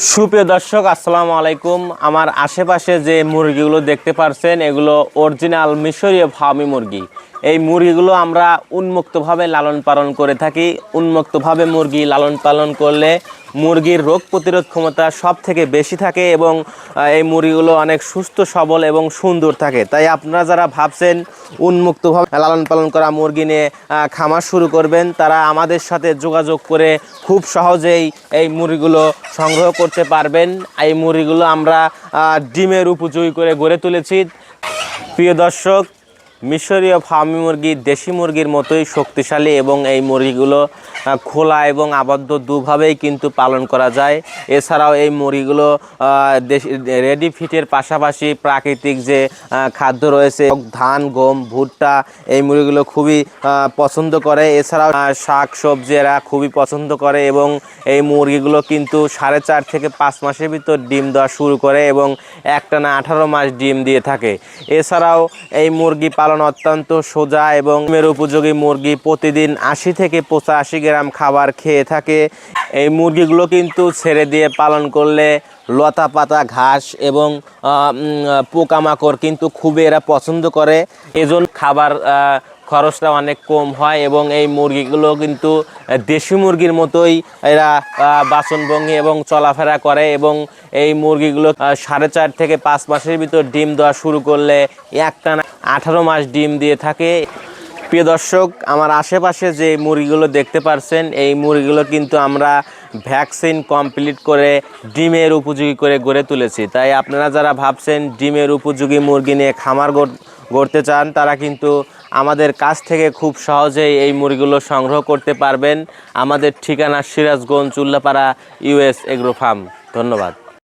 সুপ্রিয় দর্শক, আসসালামু আলাইকুম। আমার আশেপাশে যে মুরগিগুলো দেখতে পারছেন, এগুলো অরিজিনাল মিশরীয় ফার্মি মুরগি। এই মুরগিগুলো আমরা উন্মুক্তভাবে লালন পালন করে থাকি। উন্মুক্তভাবে মুরগি লালন পালন করলে মুরগির রোগ প্রতিরোধ ক্ষমতা সব থেকে বেশি থাকে এবং এই মুরগিগুলো অনেক সুস্থ, সবল এবং সুন্দর থাকে। তাই আপনারা যারা ভাবছেন উন্মুক্তভাবে লালন পালন করা মুরগি নিয়ে খামার শুরু করবেন, তারা আমাদের সাথে যোগাযোগ করে খুব সহজেই এই মুরগিগুলো সংগ্রহ করতে পারবেন। এই মুরগিগুলো আমরা ডিমের উপযোগী করে গড়ে তুলেছি। প্রিয় দর্শক মিশরীয় ফার্মি মুরগি, দেশি মুরগির মতোই শক্তিশালী এবং এই মুরগিগুলো খোলা এবং আবদ্ধ দুভাবেই কিন্তু পালন করা যায়। এছাড়াও এই মুরগিগুলো রেডি ফিটের পাশাপাশি প্রাকৃতিক যে খাদ্য রয়েছে ধান, গম, ভুট্টা, এই মুরগিগুলো খুবই পছন্দ করে। এছাড়াও শাক, সবজি এরা খুবই পছন্দ করে এবং এই মুরগিগুলো কিন্তু সাড়ে চার থেকে পাঁচ মাসের ভিতর ডিম দেওয়া শুরু করে এবং একটানা আঠারো মাস ডিম দিয়ে থাকে। এছাড়াও এই মুরগি পালন অত্যন্ত সোজা এবং ডিমের উপযোগী মুরগি প্রতিদিন আশি থেকে পঁচাশি গ্রাম খাবার খেয়ে থাকে। এই মুরগিগুলো কিন্তু ছেড়ে দিয়ে পালন করলে লতা পাতা ঘাস এবং পোকামাকড় কিন্তু খুবই এরা পছন্দ করে। এজন্য খাবার খরচটা অনেক কম হয় এবং এই মুরগিগুলো কিন্তু দেশি মুরগির মতোই এরা বাসনভঙ্গি এবং চলাফেরা করে এবং এই মুরগিগুলো সাড়ে চার থেকে পাঁচ মাসের ভিতর ডিম দেওয়া শুরু করলে একটানা আঠারো মাস ডিম দিয়ে থাকে। প্রিয় দর্শক, আমার আশেপাশে যে মুরগিগুলো দেখতে পারছেন, এই মুরগিগুলো কিন্তু আমরা ভ্যাকসিন কমপ্লিট করে ডিমের উপযোগী করে গড়ে তুলেছি। তাই আপনারা যারা ভাবছেন ডিমের উপযোগী মুরগি নিয়ে খামার গড়- গড়তে চান, তারা কিন্তু আমাদের কাছ থেকে খুব সহজেই এই মুরগিগুলো সংগ্রহ করতে পারবেন। আমাদের ঠিকানা Sirajganj Ullapara US agro farm. ধন্যবাদ।